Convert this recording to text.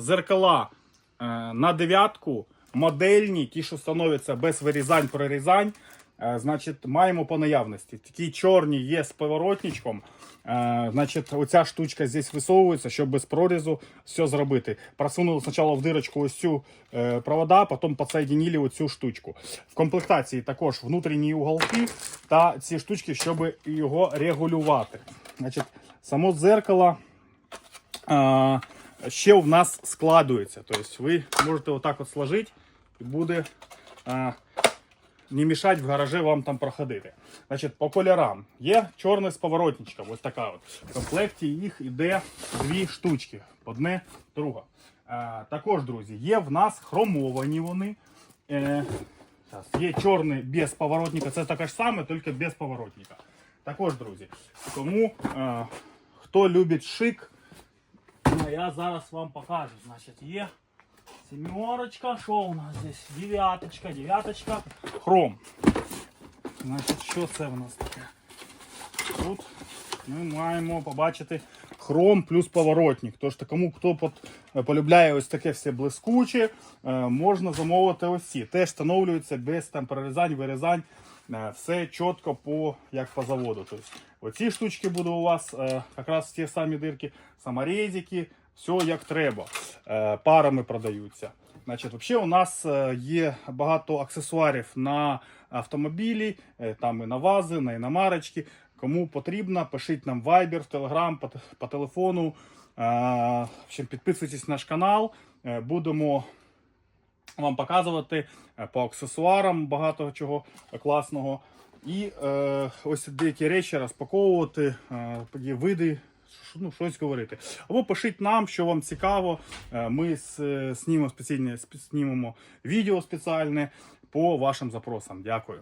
зеркала е, на дев'ятку, модельні, ті, що становляться без вирізань, прорізань. Е, Значить, маємо по наявності. Такі чорні є з поворотничком. Е, Значить, оця штучка здесь висовується, щоб без прорізу все зробити. Просунули спочатку в дирочку ось цю провода, потім підсоединили оцю штучку. В комплектації також внутрішні уголки та ці штучки, щоб його регулювати. Значить, само дзеркало ще в нас складується. Тобто ви можете отак от сложити і буде а, не мішати в гаражі вам там проходити. Значить, по кольорам є чорний з поворотничком, ось така от. В комплекті їх іде дві штучки, одне, друга. А, також, друзі, є в нас хромовані вони. Е. Є чорний без поворотника, це таке ж саме, тільки без поворотника. Також, друзі, тому е, хто любить шик, я зараз вам покажу. Значить, є сімерочка, що у нас здесь? Дев'яточка, дев'яточка, хром. Значить, що це в нас таке? Тут ми маємо побачити хром плюс поворотник. Тож такому, хто под- полюбляє ось таке все блискуче, е, можна замовити ось ці. Теж встановлюються без там прорізань, вирізань. Е, Все чітко по, як по заводу. Тобто, оці штучки будуть у вас е, якраз ті самі дирки, саморезики, все як треба. Е, Парами продаються. Значить, взагалі у нас є багато аксесуарів на автомобілі, там і на вази, на іномарочки. Кому потрібно, пишіть нам в Viber, в по, по телефону. В общем, підписуйтесь на наш канал. Будемо вам показувати е, по аксесуарам багато чого класного. І е, ось деякі речі розпаковувати, е, види, ну, щось говорити. Або пишіть нам, що вам цікаво. Е, ми с- знімемо спеціальне, спе- відео спеціальне по вашим запросам. Дякую.